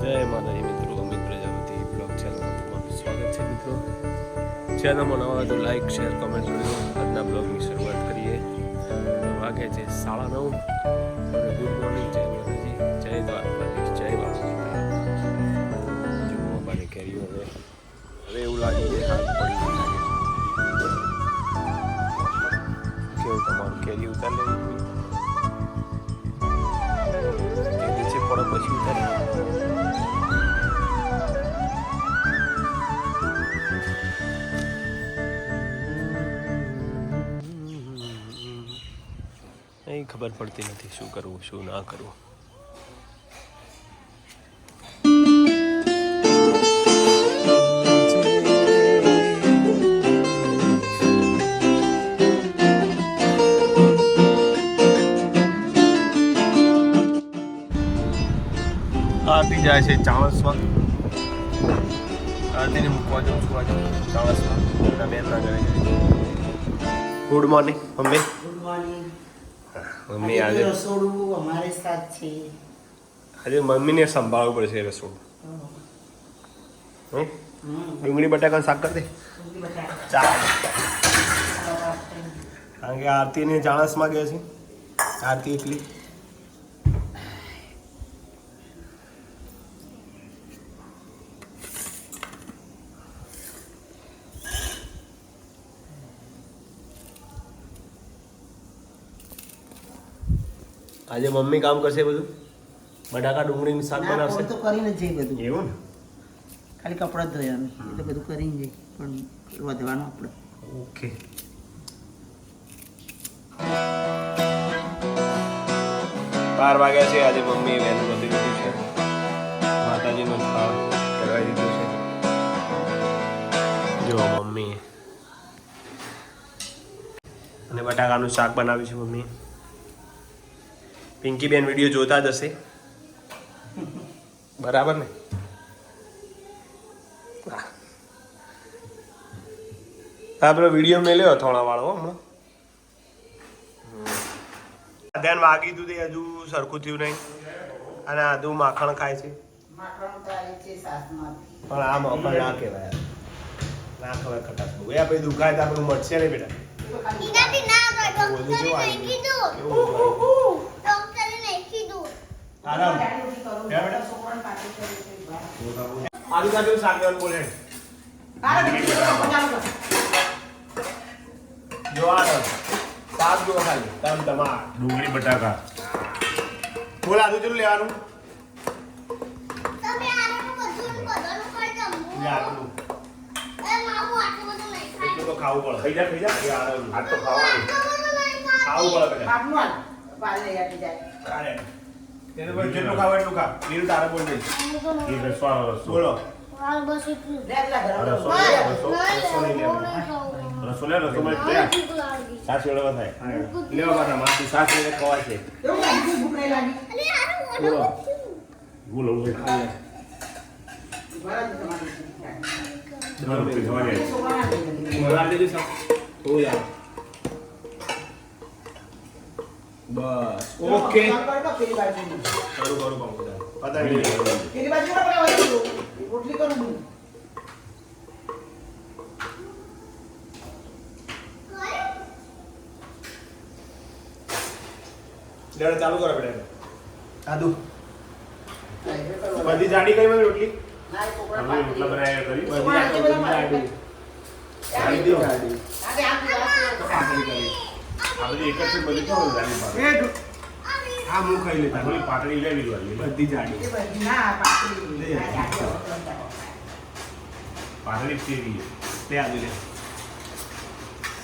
જય માતાજી મિત્રો, અમિત પ્રજાપતિ બ્લોગ ચેનલમાં તમારું સ્વાગત છે મિત્રો. ચેનલમાં નવા તો લાઈક શેર કમેન્ટ કરજો. આજના બ્લોગની શરૂઆત કરીએ. વાગે છે સાડા નવ. અને ગુડ મોર્નિંગ જય માતાજી. જય દ્વારકાધીશ, જય બાપુજી કેરીઓ હવે હવે એવું લાગે છે કેવું તમારું કેરી ઉતાર લેવું છે, પડે પછી ઉતારી અહીં ખબર પડતી નથી શું કરવું, શું ના કરવું. આરતી જાય છે ચાણસમાં. આરતીને મૂકવા જાઉં છું આજે. ચાણસમાં. એના બેનના ઘરે જાય good morning mummy. Good morning mummy આજે રસોડું અમારે સાથ છે. આજે મમ્મીને સંભાળવું પડશે રસોડું. ડુંગળી બટાકાનું શાક કરી દે. કારણ કે આરતીને જાણસમાં ગયા છે. આરતી એકલી. આજે મમ્મી કામ કરશે બધું? બટાકા ડુંગળીનું શાક બનાવશે? તો કરીને જ જઈ બધું. એવું ને? ખાલી કપડાં જ ધોયા અમે. એટલે બધું કરીને જઈ પણ વધવાનું આપણે. ઓકે. બાર વાગ્યા છે આજે મમ્મી વહેલું બધી દીધું છે. માતાજીનો દીધો છે. જો મમ્મી. અને બટાકાનું શાક બનાવ્યું છે મમ્મી પિંકી બેન વીડિયો જોતા જ હશે. બરાબર ને? હા. આપણે વીડિયો મેલ્યો થોડા વાળો હમણાં. ધ્યાન વાગી દીધું તે હજુ સરખું થયું નહીં. અને હજુ માખણ ખાય છે. પણ આ માખણ ના કહેવાય. ના ખવાય ખટાશ બહુ. એ આપણે દુખાય તો આપણું મળશે ને બેટા એનાથી ના થાય બધું જો ડોક્ટરે આવી નહીં ગયું. કીધું કેવું બધું ડોક્ટરે નહીં કીધું આરામ. ક્યાં બેટા? છોકરાને પાછું કરું કાઢ્યું શાક લેવાનું બોલે બધું પચાવો. જો આ રસ. જો ખાલી તમ તમાર. ડુંગળી બટાકા. બોલ આજુ ચેટલું લેવાનું? તમે આનું બધું બધું કરી જમવું. લે એ માવું આટલું બધું નહીં ખાય. એટલું તો ખાવું પડે. ખાઈ જા ખાઈ જા. આ તો ખાવાનું. ખાવું પડે બેટા બાપનું હાલ. બહાર લઈ આપી જાય. તેને પછી જેટલું ખાવ એટલું ખા બીજું તારે બોલ દઈશ એ રસવાનો રસો બોલો હાલ બસ એટલું પેલા ઘરમાં રસો લઉં. લે, નહીં, રસો ખાવું. રસો લે રસો માં મારે લે ભૂખ લાગી. સાસ એળવા થાય લેવા પાછા માસી સાસ લઈને ખવાય છે ભૂખ નહીં લાગી. બોલો. થયું. ગુલ ઓલું બરાબર તમારી. જવા જાય છોકરાને લઈ જજો. મોલા દેજો સર હો યાર બસ ઓકે ચાલ કરો તો પેલી બાજુનું. કરું કરું કોમ્પ્યુટર પતાવી દે પેલી બાજુ ના બનાવાય તો. રોટલી કરું હું. લેડો ચાલુ કરો બેટા આદુ હા, એ કરો. બધી જાડી કઈ માં રોટલી ના, એ છોકરા અમે રોટલા બનાવ્યા કરી બધી છોકરા આટલી બધા જાડી જાડી. જાડી જાડી આ તે આટલી આટલી. પાતળી કરી આ ઓકે. એક જ છે. બધી કેવું જાડી પાતળી. એ ઢો- આ હું ખાઈ આ લેતા થોડી પાતળી લેવી જોઈએ બધી જાડી એ બધી રોટલી મતલબ આ જાડી. હોય. પાતળી જ તેવી છે. લે આદુ લે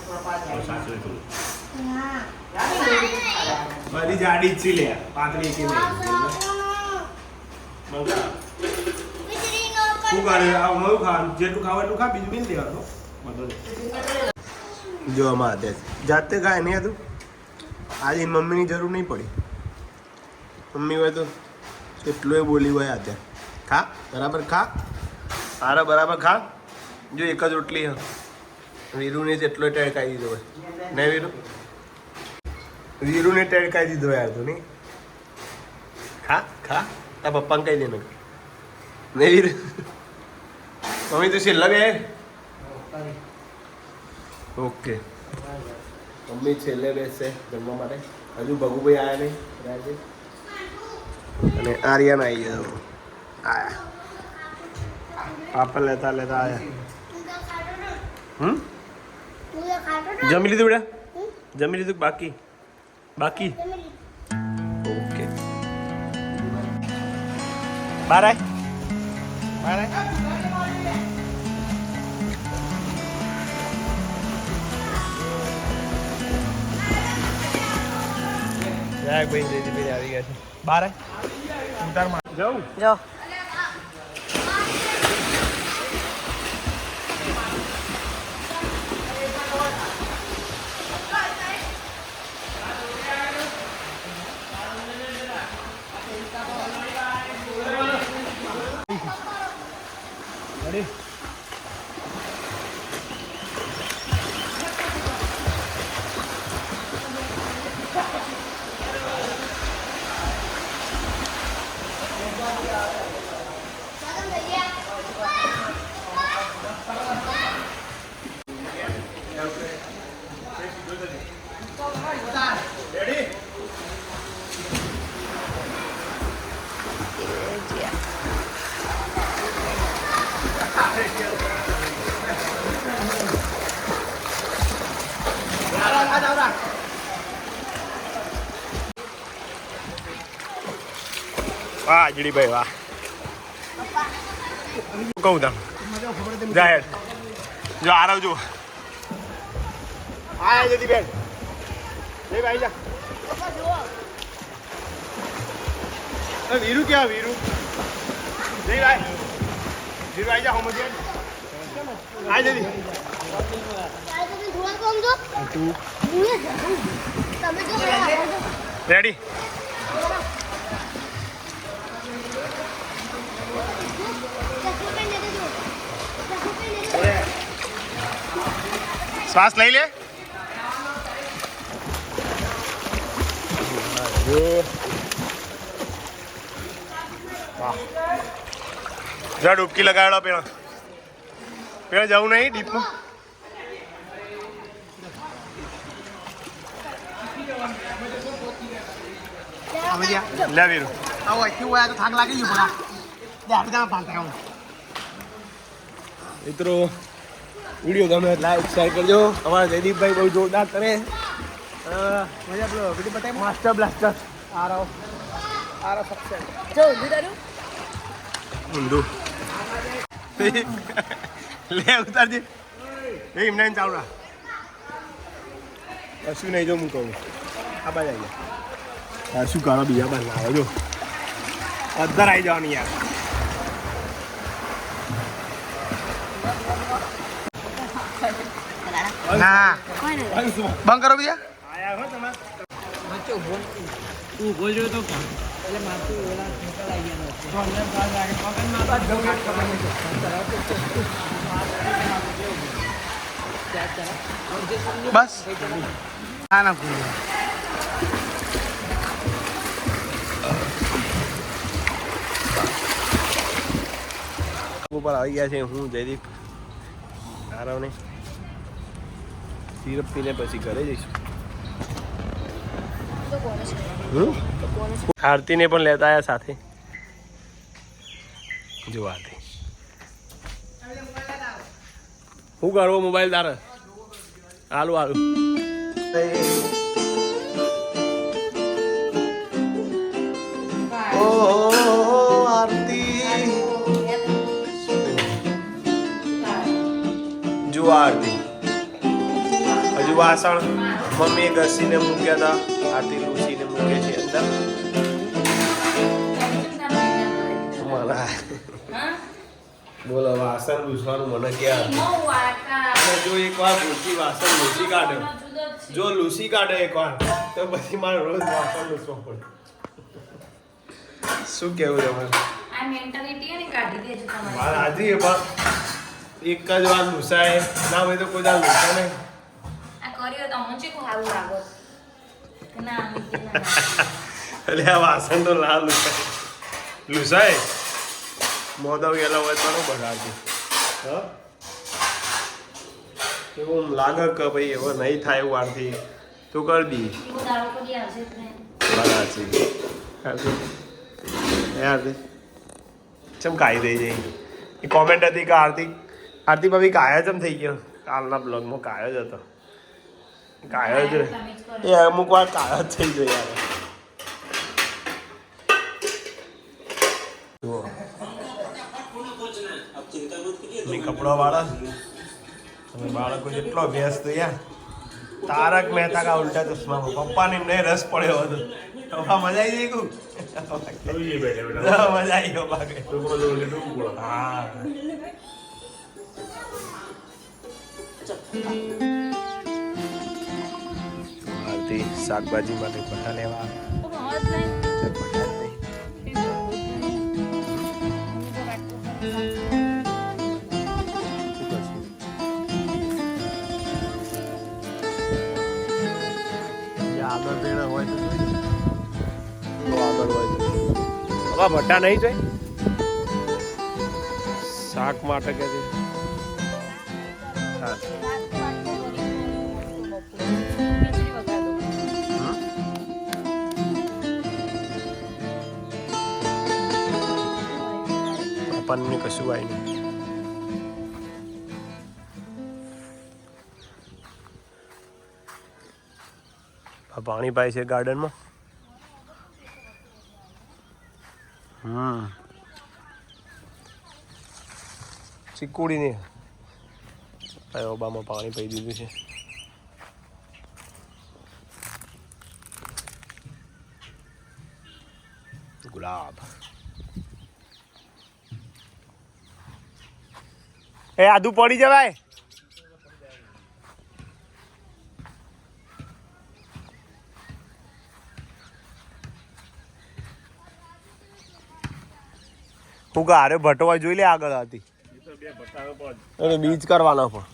છોકરા પાસે તો આવી. સાસરે તો હા. જાડી હોય. બધી જાડી જ છે લે. પાતળી કે શું કરે? હું જેટલું ખાવા એટલું ખા બીજું બિલ દેવાનું બધું જો આમાં જાતે ખાય નહીં હતું. આજે મમ્મીની જરૂર નહીં પડી. મમ્મી હોય તો એટલું બોલી હોય આજે. ખા? બરાબર ખા? સારા બરાબર ખા? જો એક જ રોટલી વીરુને જ એટલો દીધો હોય. નહીં વીરુ? વીરુને ટેડકાઈ દીધો યાર તું નહીં? ખા? ખા? તા પપ્પાને કહી દે ને નહીં વીર? મમ્મી તું છેલ્લા બે ઓકે. મમ્મી છેલ્લે બેસશે જમવા માટે. હજુ ભગુભાઈ આવ્યા નહીં રાજે? અને આર્યન આવી ગયો. આયા. પાપા લેતા લેતા આયા. ને હમ? જમી લીધું બેટા? જમી લીધું બાકી? બાકી? ઓકે. બારે બાર આય જાય ભાઈ જયદીપ ભાઈ આવી ગયા છે. બાર? જવું જો વાહ જીડીભાઈ વાહ. કહું તમે જાહેર. જો આરવ જો હા જતી બેન જય ભાઈ જા. વીરુ ક્યાં વીરુ? જઈ ભાઈ. વીરુ આવી જા હોમ દે આ રેડી શ્વાસ લઈ લે. જા ડૂબકી લગાડો પેલા. પેલા જવું નહીં ડીપમાં લે વીરુ. આવો અહીંથી હોય તો થાક લાગી ગયો પેલા લે આપણે ત્યાં ભાગતા આવું. મિત્રો વીડિયો ગમે લાઈક શેર કરજો. અમારા જયદીપભાઈ બહુ જોરદાર કરે. મજા પેલો વીડિયો બતાવી માસ્ટર બ્લાસ્ટર આરો આરો સક્સેસ જો ઉધારું ઊંધું લે ઉતારજે એ એમને એમ ચાલુ રાખ કશું નહીં જો હું કહું આ બાજુ આવી યાર શું કરો બીજા બાજુ આવે જો અધર આવી જવાની યાર ના બંધ કરો બીજા આયા હો તમારે બસ. ના ના ભૂલ. ઉપર આવી ગયા છે. હું જયદીપ. આરવને સિરપ પીને પછી ઘરે જઈશું? આરતીને પણ લેતા આવ્યા સાથે. જો આરતી. શું કરવો મોબાઈલ તારે? હાલું હાલું. જુઓ આરતી. હજુ વાસણ મમ્મીએ ઘસીને મૂક્યા હતા આરતી મૂકે છે અંદર. બોલો વાસણ લૂસવાનું મને ક્યાં અને જો એક વાર ભૂલથી વાસણ લૂસી કાઢે. જો લૂસી કાઢે એક વાર તો પછી મારે રોજ વાસણ લૂસવા પડે. શું કેવું તમારે આ મેન્ટાલિટી ને કાઢી દેજો તમારી. મારે પણ એક જ વાર લૂસાય. ના હોય તો કોઈ દાળ લૂસા નહીં. આ કર્યો તો મને ચેક સારું લાગો. એટલે આ વાસણ તો લાલ લૂસાય લૂસાય મોદક એલા હોય બરોબર આજે હા? એવું લાગે કે ભાઈ હવે નહીં થાય એવું આરથી તું કર દી. બરાબર છે. આરતી. ચમ કાઈ દઈ જઈ એ કોમેન્ટ હતી કે આરતી આરતી ભાભી કાયા ચમ થઈ ગયો. કાલના બ્લોગમાં કાયો જ હતો. કાયો જ. એ અમુક વાર કાયો થઈ ગયો યાર. જુઓ. મેં કપડા વાળા તમે બાળકો જેટલો વ્યસ્ત યાર તારક મહેતા કા ઉલ્ટા ચશ્મા પપ્પાને એમને રસ પડ્યો હતો. પપ્પા મજા આવી ગઈ મજા આવી ગયો બાકે હા. આરતી શાકભાજી માટે પટ્ટા લેવા આગળ પેડા હોય તો. આગળ હોય તો. ભટ્ટા નહીં જોઈ શાક માટે કે છે આપણને કશું આવી નહીં પાણી પાય છે ગાર્ડનમાં હમ ચીકુડીને ઓબામાં પાણી પી દીધું છે એ આદુ પડી જવાય. હું કે આરે ભટવા જોઈ લે આગળ હતી અને બીજ કરવાના પણ.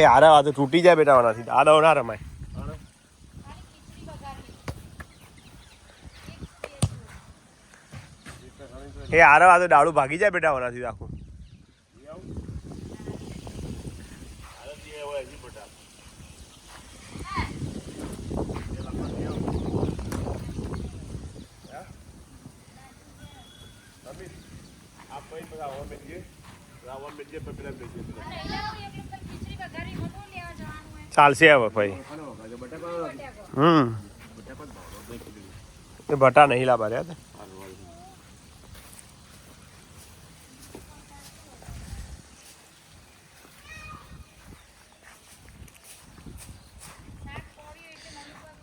એ આરે વાતે તૂટી જાય બેટા આનાથી. આડો ના રમાય. એ આરે વાત ડાળું ભાગી જાય બેટા આનાથી આખું હારે જે હોય હજી ભટ્ટા આ બધા પેલા ચાલશે હવે ભાઈ. હમ. એ ભટા નહીં લાવવા રહ્યા હતા.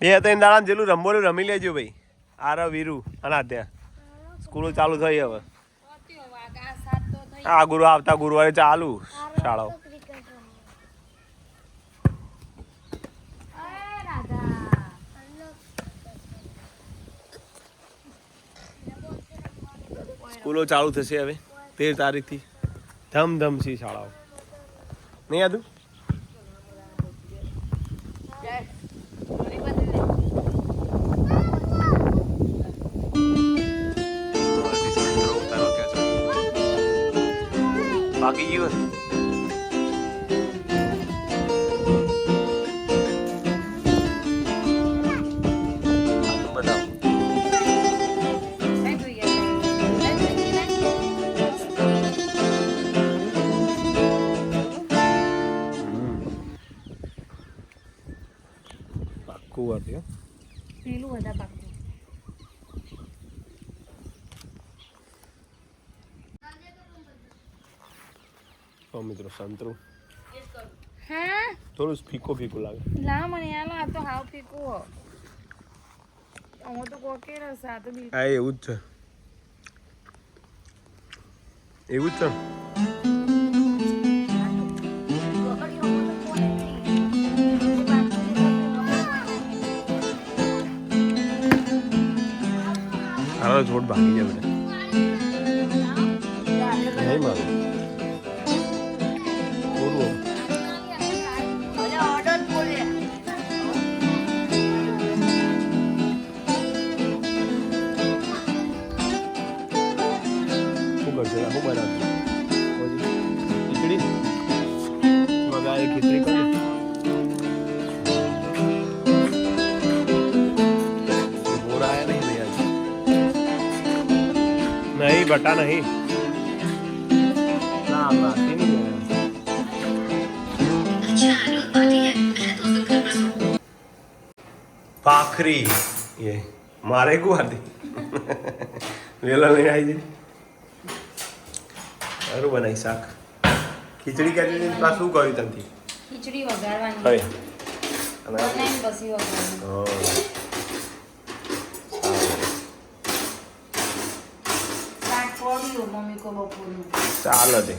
બે ત્રણ દાડા જેલું રમવાનું રમી લેજો ભાઈ. આરવ વીરુ અને આ ત્યાં સ્કૂલો ચાલુ થઈ હવે. આ ગુરુ આવતા ગુરુવારે ચાલુ શાળાઓ. સ્કૂલો ચાલુ થશે હવે તેર તારીખથી. ધમધમ છે શાળાઓ. નહીં યાદું? બાકી ગયું સંતરું હા? થોડું ફીકો ફીકું લાગે. ના મને યાર આ તો હાવ ફીકો હો. તો કોકે રસ આ તો બિલકુલ હા એવું જ છે. એવું જ છે. હાલો છોડ ભાગી જાય બધા. નહીં મારું. ખીચડી કરી. બોરાયા નહીં ભૈયા નહીં બટા નહીં. ના ના ભાખરી. એ મારે ગુવાહાટી વેલા લઈને આવી જઈ સારું બનાવી શાક. ખીચડી કરી પાછું કર્યું તમથી? ખીચડી વઘારવાની. બનાવીને પછી વઘારવાની. શાક પડ્યું મમ્મી ચાલે તે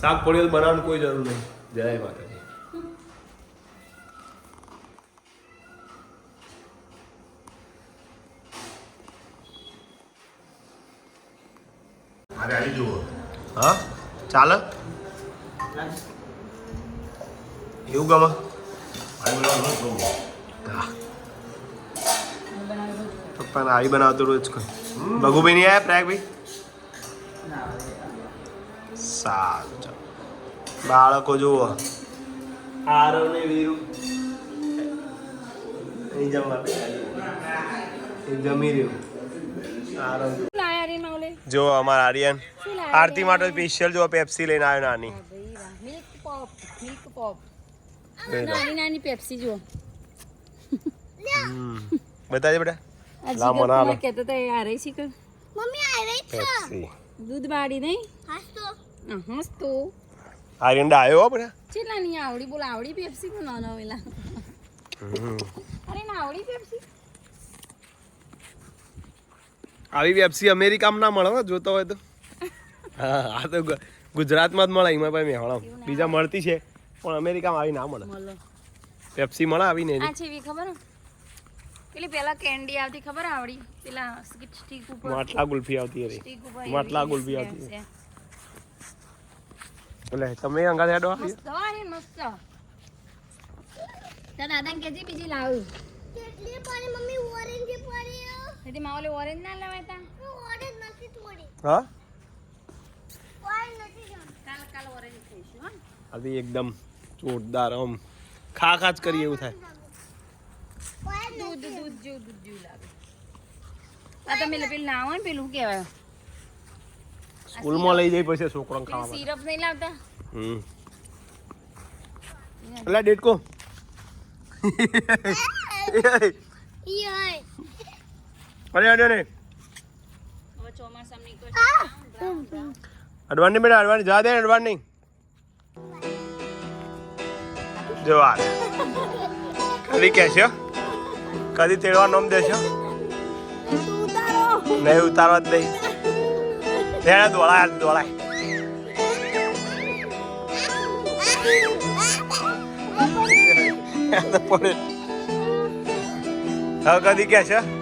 શાક પડ્યું બનાવવાની કોઈ જરૂર નહીં. જય માતાજી. હા? ચાલે? એવું ગમે? પપ્પાને આવી બનાવતો રોજ કોઈ ભગુભાઈ નહીં આવ્યા પ્રયાગભાઈ સારું ચાલો. બાળકો જુઓ. આરવ ને વીરુ. અહીં જમવા જમી રહ્યું. આરવ. લાયા રે નવલે? જો અમારા આર્યન. આરતી માટે સ્પેશિયલ જો પેપ્સી લઈને આવ્યો નાની. Milk pop milk pop. નાની નાની પેપ્સી જુઓ. બતાજે બેટા. આ લાવ જીગર મને આ રહી છે કે મમ્મી આ રહી છે. પેપ્સી દૂધ બાડી નહીં? હસ તો આર્યન આવ્યો બેટા. ચેલા ની આવડી બોલ આવડી પેપ્સી કો નાનો વેલા. અરે ના આવડી પેપ્સી આવી પેપ્સી અમેરિકામાં ના મળે જોતો હોય તો. હા આ તો ગુજરાતમાં જ મળે એમાં ભાઈ મેહણા બીજા મળતી છે. પણ અમેરિકામાં આવી ના મળે. પેપ્સી મળે આવીને આ છે ખબર પેલી પેલા કેન્ડી આવતી ખબર આવડી? પેલા સ્ટીક ઉપર માટલા ગુલ્ફી આવતી હતી માટલા ગુલ્ફી આવતી. એટલે તમે અંગાત હેડો. આવી મસ્ત હો, અરે મસ્ત. તાર દાદાને કહેજે બીજી લાવું. કેટલી પાણી મમ્મી ઓરેન્જ પડી એટલે માવલે ઓરેન્જ ના લેવાય તા ઓરેન્જ નથી થોડી હા? ઓરેન્જ નથી કાલ કાલ ઓરેન્જ ખાઈશું હા. અભી એકદમ જોરદાર આમ ખા ખા જ કરીએ એવું થાય. દૂધ દૂધ જેવું દૂધ જેવું લાગે આ તમે પેલું ના હોય ને પેલું શું કહેવાય? સ્કૂલમાં લઈ જઈ પછી છોકરાને પેલી ખાવા માટે સિરપ નહીં લાવતા? હમ. એટલે ડેટકો યય અરે અરે અરે. હવે ચોમાસામાં નીકળશે. અડવાની બેટા અડવાની જા દે અડવાની જો આ કદી કહેશો કદી તેડવા નોમ દેશો નહીં ઉતારવા જ નહીં. તેને દોડાય દોડાય. હવે કદી કહેશો